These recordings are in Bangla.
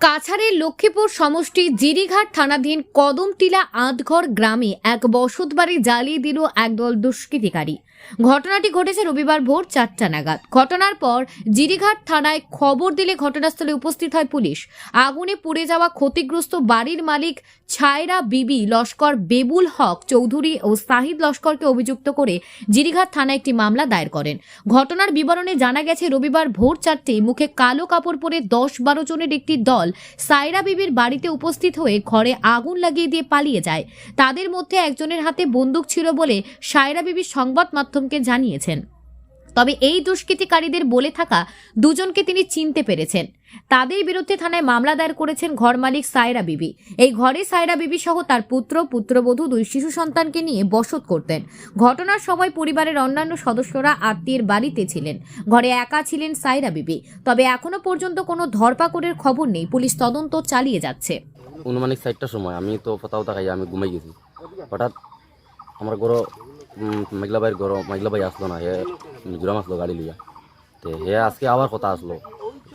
কাছাড়ের লক্ষ্মীপুর সমষ্টি জিরিঘাট থানাধীন কদমটিলা আধঘর গ্রামে এক বসতবাড়ি জ্বালিয়ে দিল একদল দুষ্কৃতিকারী। ঘটনাটি ঘটেছে রবিবার ভোর চারটা নাগাদ। ঘটনার পর জিরিঘাট থানায় খবর দিলে ঘটনাস্থলে উপস্থিত হয় পুলিশ। আগুনে পুড়ে যাওয়া ক্ষতিগ্রস্ত বাড়ির মালিক ছায়রা বিবি লস্কর বেবুল হক চৌধুরী ও সাহিদ লস্করকে অভিযুক্ত করে জিরিঘাট থানায় একটি মামলা দায়ের করেন। ঘটনার বিবরণে জানা গেছে, রবিবার ভোর চারটে মুখে কালো কাপড় পরে দশ বারো জনের একটি দল সায়রা বিবির বাড়িতে উপস্থিত হয়ে ঘরে আগুন লাগিয়ে দিয়ে পালিয়ে যায়। তাদের মধ্যে একজনের হাতে বন্দুক ছিল বলে সায়রা বিবির সংবাদ মাধ্যমকে জানিয়েছেন। তবে এই দুষ্কৃতিকারীদের বলে থাকা দুজনকে তিনি চিনতে পেরেছেন। তাদের বিরুদ্ধে থানায় মামলা দায়ের করেছেন ঘর মালিক সায়রা বিবি। এই ঘরে সায়রা বিবি সহ তার পুত্র, পুত্রবধূ দুই শিশু সন্তানকে নিয়ে বসত করতেন। ঘটনার সময় পরিবারের অন্যান্য সদস্যরা আত্মীয়ের বাড়িতে ছিলেন। ঘরে একা ছিলেন সায়রা বিবি। তবে এখনও পর্যন্ত কোনো ধরপাকড়ের খবর নেই। পুলিশ তদন্ত চালিয়ে যাচ্ছে। অনুমানিক সময় আমি তো আমি ঘুমাই গেছি। হঠাৎ আমার গরো মেঘলা ভাইয়ের গরো মেঘলা ভাই আসলো না হে মিজোরাম আসলো গাড়ি লিয়া তো হে আজকে আবার কথা আসলো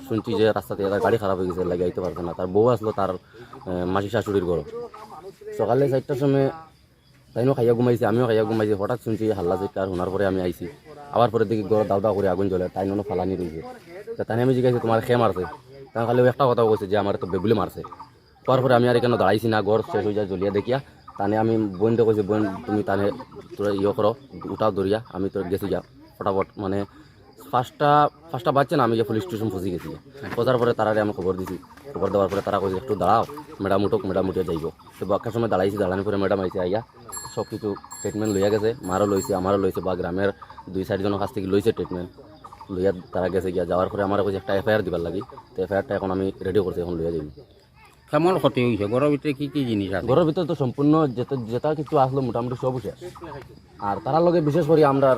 শুনছি যে রাস্তাতে তার গাড়ি খারাপ হয়ে গেছে লাগে আইতে পারছে না তার বউ আসলো তার আহ, মাসি শাশুড়ির গরো সকালে চারটার সময় তাইনও খাইয়া ঘুমাইছে আমিও খাইয়া ঘুমাইছি হঠাৎ শুনছি হাল্লা চিৎকার শোনার পরে আমি আইছি আবার পরে দেখি গরো দাও দাও করে আগুন জ্বলে তাই নো ফালানি রয়েছে তা তাই আমি জিজ্ঞাসা তোমার খেয়ে মারছে তাই খালি ও একটা কথা কইছে যে আমার তো বেগুলি মারছে তারপরে আমি আর এখানে দাঁড়াইছি না ঘর শেষ হয়ে যায় জ্বলিয়া দেখিয়া তানে আমি বোনটা কইছি বোন তুমি তানে তোরা ইয়ে করো, উঠাও দরিয়া আমি তোর গেছি যা ফটাফট। মানে ফার্স্টটা ফার্স্টটা বাচ্চা না, আমি যে পুলিশ স্টেশন ফসি গেছি ফসার পরে তারারে আমি খবর দিছি। খবর দেওয়ার পরে তারা কইছে, একটু দাঁড়াও ম্যাডাম উঠুক ম্যাডাম উঠে যাইব। তো বাক্কার সময় দাঁড়াইছি, দাঁড়ানোর পরে ম্যাডাম আইসে আইয়া সব কিছু ট্রিটমেন্ট লইয়া গেছে, মারও লইছে, আমারও লইছে, বা গ্রামের দুই চারজনের কাছ থেকে লইছে ট্রিটমেন্ট লইয়া তারা গেছে গিয়া, যাওয়ার পরে আমার কইছে একটা এফআইআর দিবার লাগি। তো এফআইআরটা এখন আমি রেডি করছি, এখন লইয়া যাই কেমন ক্ষতি হয়েছে ঘরের ভিতরে কি কি জিনিস আছে? ঘরের ভিতরে তো সম্পূর্ণ যেটা কিছু আসলো মোটামুটি সব শেষ আর তারার লগে বিশেষ করে আমরা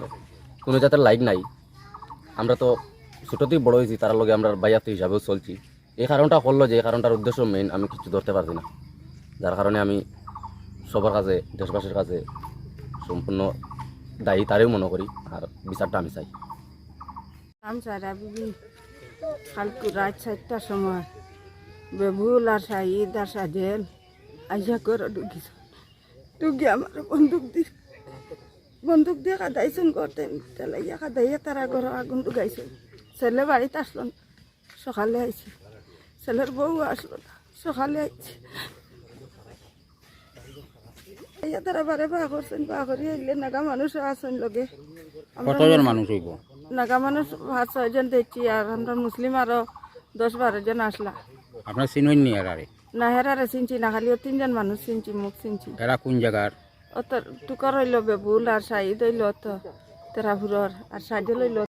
কোনো জাতের লাইক নাই। আমরা তো ছোটোতেই বড় হয়েছি তার লগে আমরা বাইয়াতে হিসাবেও চলছি। এই কারণটা করল যে এই কারণটার উদ্দেশ্য মেইন আমি কিছু ধরতে পারছি না। যার কারণে আমি সবার কাছে দেশবাসীর কাছে সম্পূর্ণ দায়ী তারেও মনে করি আর বিচারটা আমি চাই। রাত চারটার সময়। বেবুল আর শাহিদ আর সাজেল আইসা করে ঢুকিস ঢুকি আমার বন্দুক দি বন্দুক দিয়ে কাদাইছেন করতেন তেলাইয়া কাদাইয়া তারা ঘর আগুন ঢুকাইছেন ছেলে বাড়িতে আসলো না সকালে আইছে ছেলের বউ আসলো না সকালে আইছে তারা বারে বা করছেন বা করি আইলে নাগা মানুষ আসেন লগে কতজন মানুষ হইব? নাগা মানুষ পাঁচ ছয়জন দেখছি আর আমরা মুসলিম আরও দশ বারো জন আসলা আপনার চিনই নি এরারে না হেরারে চিনছি না খালি তিনজন মানুষ চিনছি মুখ চিনছি। এরা কোন জায়গার? অত তুকার হইল বেবুল আর সাইদ হইল তেরা তেরাপুরর আর সাইড হইল